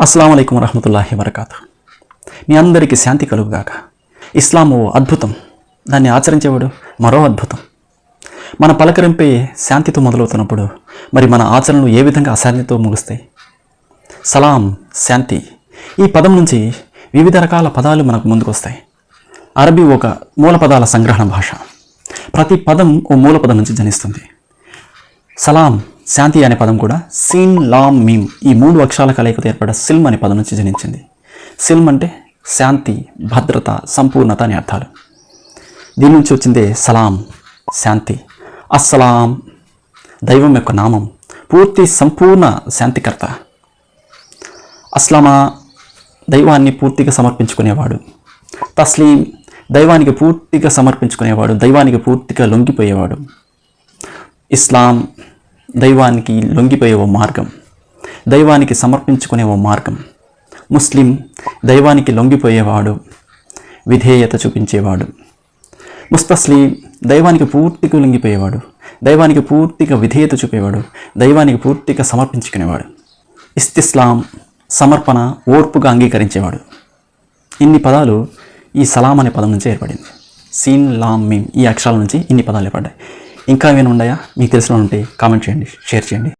అస్సలం అయికం వరహమతుల్లాహి వరకాతు మీ అందరికీ శాంతి కలుగుగాక. ఇస్లాం ఓ అద్భుతం. దాన్ని ఆచరించేవాడు మరో అద్భుతం. మన పలకరింపే శాంతితో మొదలవుతున్నప్పుడు మరి మన ఆచరణలు ఏ విధంగా అశాంతితో ముగుస్తాయి? సలాం శాంతి. ఈ పదం నుంచి వివిధ రకాల పదాలు మనకు ముందుకొస్తాయి. అరబీ ఒక మూల పదాల సంగ్రహణ భాష. ప్రతి పదం ఓ మూల పదం నుంచి జనిస్తుంది. సలాం శాంతి అనే పదం కూడా సీన్ లామ్ మీమ్ ఈ మూడు అక్షరాల కలయికతో ఏర్పడ్డ సిల్మ్ అనే పదం నుంచి జనించింది. సిల్మ్ అంటే శాంతి భద్రత సంపూర్ణత అనే అర్థాలు. దీని నుంచి వచ్చిందే సలాం శాంతి. అస్సలాం దైవం యొక్క నామం పూర్తి సంపూర్ణ శాంతికర్త. అస్లమా దైవాన్ని పూర్తిగా సమర్పించుకునేవాడు. తస్లీం దైవానికి పూర్తిగా సమర్పించుకునేవాడు దైవానికి పూర్తిగా లొంగిపోయేవాడు. ఇస్లాం దైవానికి లొంగిపోయే ఓ మార్గం. దైవానికి సమర్పించుకునే ఓ మార్గం. ముస్లిం దైవానికి లొంగిపోయేవాడు విధేయత చూపించేవాడు. ముస్తస్లీ దైవానికి పూర్తిగా లొంగిపోయేవాడు దైవానికి పూర్తిగా విధేయత చూపేవాడు దైవానికి పూర్తిగా సమర్పించుకునేవాడు. ఇస్తిస్లాం సమర్పణ ఓర్పుగా అంగీకరించేవాడు. ఇన్ని పదాలు ఈ సలాం అనే పదం నుంచి ఏర్పడింది. సీన్ లామ్ మీమ్ ఈ అక్షరాల నుంచి ఇన్ని పదాలు ఏర్పడ్డాయి. ఇంకా ఏమైనా ఉన్నాయా? మీకు తెలిసిన ఉంటే కామెంట్ చేయండి షేర్ చేయండి.